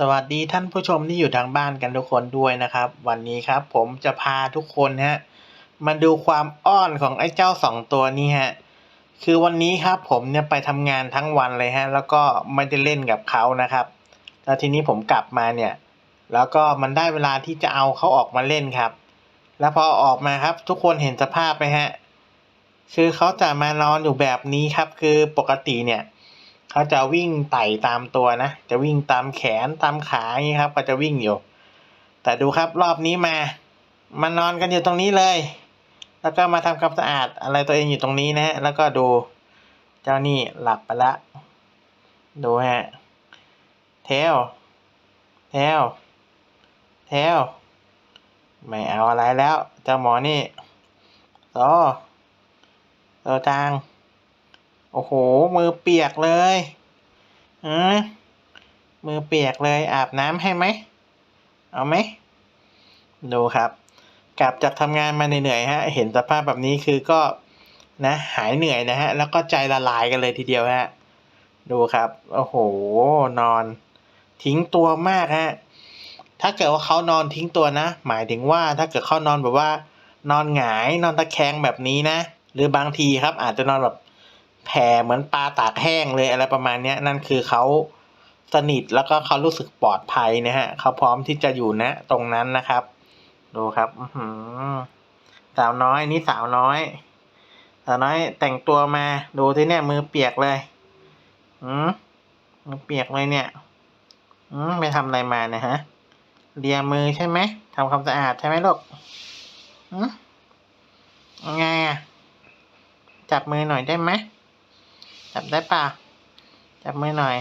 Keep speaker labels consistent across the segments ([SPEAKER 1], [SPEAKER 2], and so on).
[SPEAKER 1] สวัสดีท่านผู้ชมที่อยู่ทางบ้านกันทุกคนด้วยนะครับ วันนี้ครับผมจะพาทุกคนฮะมาดูความอ้อนของไอ้เจ้าสองตัวนี้ฮะคือวันนี้ครับผมเนี่ยไปทำงานทั้งวันเลยฮะแล้วก็ไม่ได้เล่นกับเขานะครับ แล้วทีนี้ผมกลับมาเนี่ย แล้วก็มันได้เวลาที่จะเอาเขาออกมาเล่นครับ แล้วพอออกมาครับทุกคนเห็นสภาพไหมฮะคือเขาจะมานอนอยู่แบบนี้ครับ คือปกติเนี่ย เขาจะวิ่งไต่ตามตัวนะ จะวิ่งตามแขนตามขาอย่างนี้ครับ ก็จะวิ่งอยู่ แต่ดูครับรอบนี้มา มานอนกันอยู่ตรงนี้เลย แล้วก็มาทำความสะอาดอะไรตัวเองอยู่ตรงนี้นะฮะ แล้วก็ดูเจ้านี่หลับไปละ ดูฮะเทลเทลเทลไม่เอาอะไรแล้ว เจ้าหมอนี่โตโตจาง โอ้โห มือเปียกเลยเออมือเปียกเลยอาบน้ำให้ไหม เอาไหม ดูครับ กลับจากทำงานมาเหนื่อยๆฮะ เห็นสภาพแบบนี้คือก็นะหายเหนื่อยนะฮะ แล้วก็ใจละลายกันเลยทีเดียวฮะ ดูครับ โอ้โห นอน ทิ้งตัวมากฮะ ถ้าเกิดว่าเขานอนทิ้งตัวนะ หมายถึงว่าถ้าเกิดเขานอนแบบว่า นอนหงาย นอนตะแคงแบบนี้นะ หรือบางทีครับอาจจะนอนแบบ แผ่เหมือนปลาตากแห้งเลยอะไรประมาณนี้นั่นคือเขาสนิทแล้วก็เขารู้สึกปลอดภัยนะฮะเขาพร้อมที่จะอยู่นะตรงนั้นนะครับ ดูครับสาวน้อยนี่สาวน้อย สาวน้อยแต่งตัวมาดูที่เนี่ยมือเปียกเลยอืมมือเปียกเลยเนี่ยอืมไปทำอะไรมาเนี่ยฮะเลียมือใช่ไหมทำความสะอาดใช่ไหมลูกอืมไงอะจับมือหน่อยได้ไหม จับได้ปะจับมือหน่อย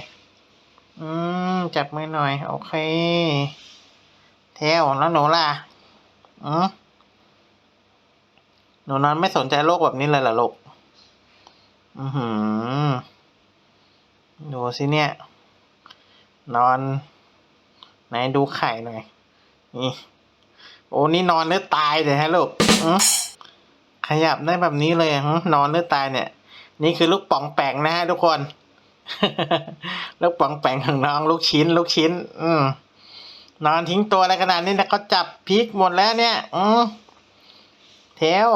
[SPEAKER 1] อืม จับมือหน่อย โอเค เทวแล้วหนูล่ะ อืมหนูนอนไม่สนใจโลกแบบนี้เลยเหรอลูก อือหือ ดูสิเนี่ย นอน ไหนดูไข่หน่อย นี่ โอ้นี่นอนหรือตายเลยฮะลูกขยับได้แบบนี้เลยนอนหรือตายเนี่ย นี่คือลูกป่องแปงนะฮะทุกคน ลูกป่องแปงของน้องลูกชิ้น ลูกชิ้น อืมนอนทิ้งตัวอะไรขนาดนี้นะเขาจับพริกหมดแล้วเนี่ย อืมเทว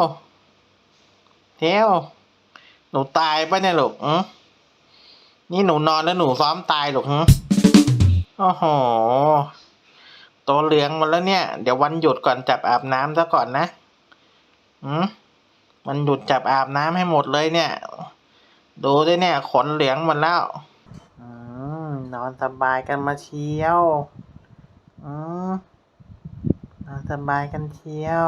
[SPEAKER 1] เทวหนูตายปะเนี่ยลูกอืมนี่หนูนอนแล้วหนูซ้อมตายหลูกหึโอ้โห ตัวเหลืองหมดแล้วเนี่ย เดี๋ยววันหยุดก่อนจับอาบน้ำซะก่อนนะ อืม มันหยุดจับอาบน้ำให้หมดเลยเนี่ย ดูด้วยเนี่ยขนเหลืองหมดแล้วอมนอนสบายกันมาเชียวอืมนอนสบายกันเชียว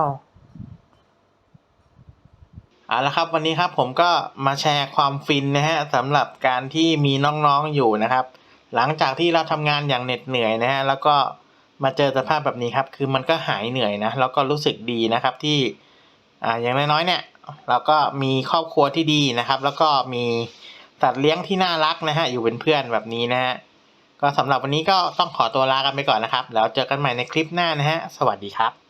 [SPEAKER 1] เอาละครับวันนี้ครับผมก็มาแชร์ความฟินนะฮะสำหรับการที่มีน้องๆอยู่นะครับ หลังจากที่เราทำงานอย่างเหน็ดเหนื่อยนะฮะแล้วก็มาเจอสภาพแบบนี้ครับ คือมันก็หายเหนื่อยนะแล้วก็รู้สึกดีนะครับที่อ่าอย่างน้อยๆเนี่ย เราก็มีครอบครัวที่ดีนะครับ แล้วก็มีสัตว์เลี้ยงที่น่ารักนะฮะอยู่เป็นเพื่อนแบบนี้นะฮะก็สำหรับวันนี้ก็ต้องขอตัวลากันไปก่อนนะครับ แล้วเจอกันใหม่ในคลิปหน้านะฮะสวัสดีครับ